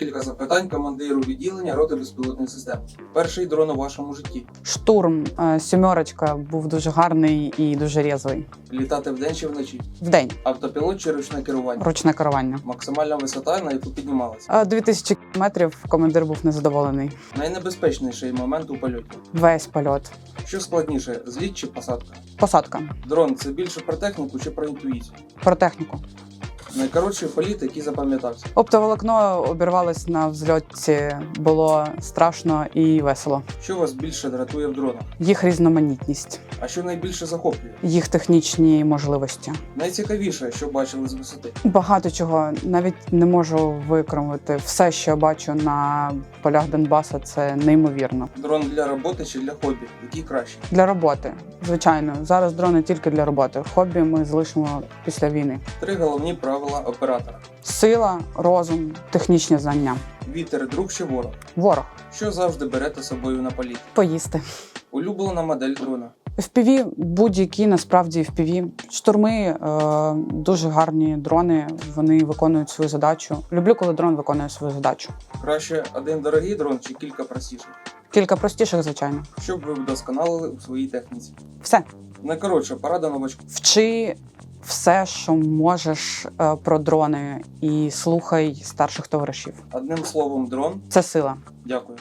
Кілька запитань командиру відділення роти безпілотних систем. Перший дрон у вашому житті. Штурм е, сімерочка був дуже гарний і дуже різвий. Літати вдень чи вночі. Вдень Автопілот чи ручне керування. ручне керування. Максимальна висота, на яку піднімалася. Е, 2000 метрів командир був незадоволений. Найнебезпечніший момент у польоті. Весь польот. Що складніше, зліт чи посадка? Посадка Дрон це більше про техніку чи про інтуїцію? про техніку. Найкоротший політ, який запам'ятався. Оптоволокно обірвалось на взльоті. Було страшно і весело. Що вас більше дратує в дронах? Їх різноманітність, А що найбільше захоплює? їх технічні можливості. Найцікавіше, що бачили з висоти. Багато чого навіть не можу викромити. Все, що бачу на полях Донбаса, це неймовірно. Дрон для роботи чи для хобі? Який краще? Для роботи, звичайно, зараз дрони тільки для роботи. Хобі ми залишимо після війни. Три головні правила оператора: Сила, розум, технічні знання. вітер, друг чи ворог. Ворог Що завжди берете з собою на політ? поїсти. Улюблена модель дрона. FPV, будь-які насправді FPV. Штурми е, дуже гарні дрони. Вони виконують свою задачу. Люблю, коли дрон виконує свою задачу. Краще один дорогий дрон чи кілька простіших? Кілька простіших, звичайно. Щоб ви вдосконалили у своїй техніці. Все. Найкоротша порада новачку. Вчи все, що можеш е, про дрони, і слухай старших товаришів. Одним словом, дрон. Це сила. Дякую.